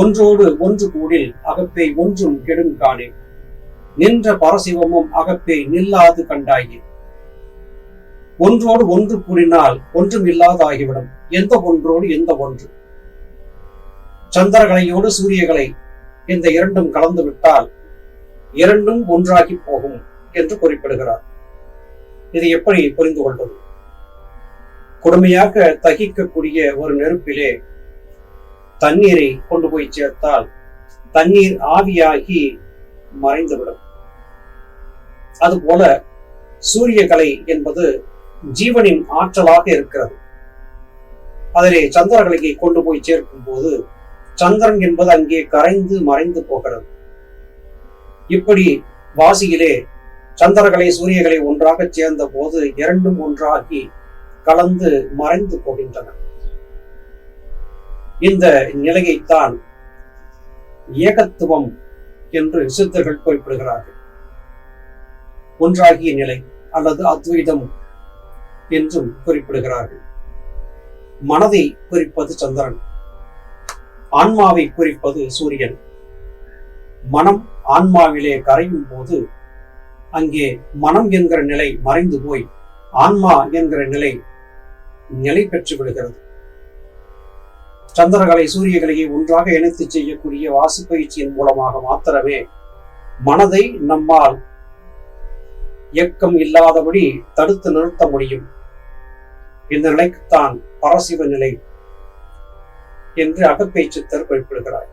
ஒன்றோடு ஒன்று கூடில் அகப்பை ஒன்றும் கெடும் காணே. நின்ற பரசிவமும் அகப்பை நில்லாது கண்டாயே. ஒன்றோடு ஒன்று கூடினால் ஒன்றும் இல்லாதாகிவிடும் எந்த ஒன்றோடு எந்த ஒன்று. சந்திரகலையோடு சூரியகலை இந்த இரண்டும் கலந்து விட்டால் இரண்டும் ஒன்றாகி போகும் என்று குறிப்பிடுகிறார். இது எப்படி புரிந்து கொள்வது? கொடுமையாக தகிக்கக்கூடிய ஒரு நெருப்பிலே தண்ணீரை கொண்டு போய் சேர்த்தால் தண்ணீர் ஆவியாகி மறைந்துவிடும். அதுபோல சூரிய கலை என்பது ஜீவனின் ஆற்றலாக இருக்கிறது. அதிலே சந்திரகலையை கொண்டு போய் சேர்க்கும் போது சந்திரன் என்பது அங்கே கரைந்து மறைந்து போகிறது. இப்படி வாசியிலே சந்திரகலை சூரியகலை ஒன்றாக சேர்ந்த போது இரண்டும் ஒன்றாகி கலந்து மறைந்து போகின்றன. இந்த நிலையைத்தான் ஏகத்துவம் என்று சித்தர்கள் குறிப்பிடுகிறார்கள். ஒன்றாகிய நிலை அல்லது அத்வைதம் என்றும் குறிப்பிடுகிறார்கள். மனதை குறிப்பது சந்திரன் ஆன்மாவை குறிப்பது சூரியன். மனம் ஆன்மாவிலே கரையும் போது அங்கே மனம் என்கிற நிலை மறைந்து போய் ஆன்மா என்கிற நிலை நிலை பெற்று விடுகிறது சந்திரகலை சூரியகலையை ஒன்றாக இணைத்து செய்யக்கூடிய வாசி பயிற்சியின் மூலமாக மாத்திரமே மனதை நம்மால் இயக்கம் இல்லாதபடி தடுத்து நிறுத்த முடியும். இந்த நிலைக்குத்தான் பரசிவ நிலை என்று அகப்பேச்சுத்தர் குறிப்பிடுகிறார்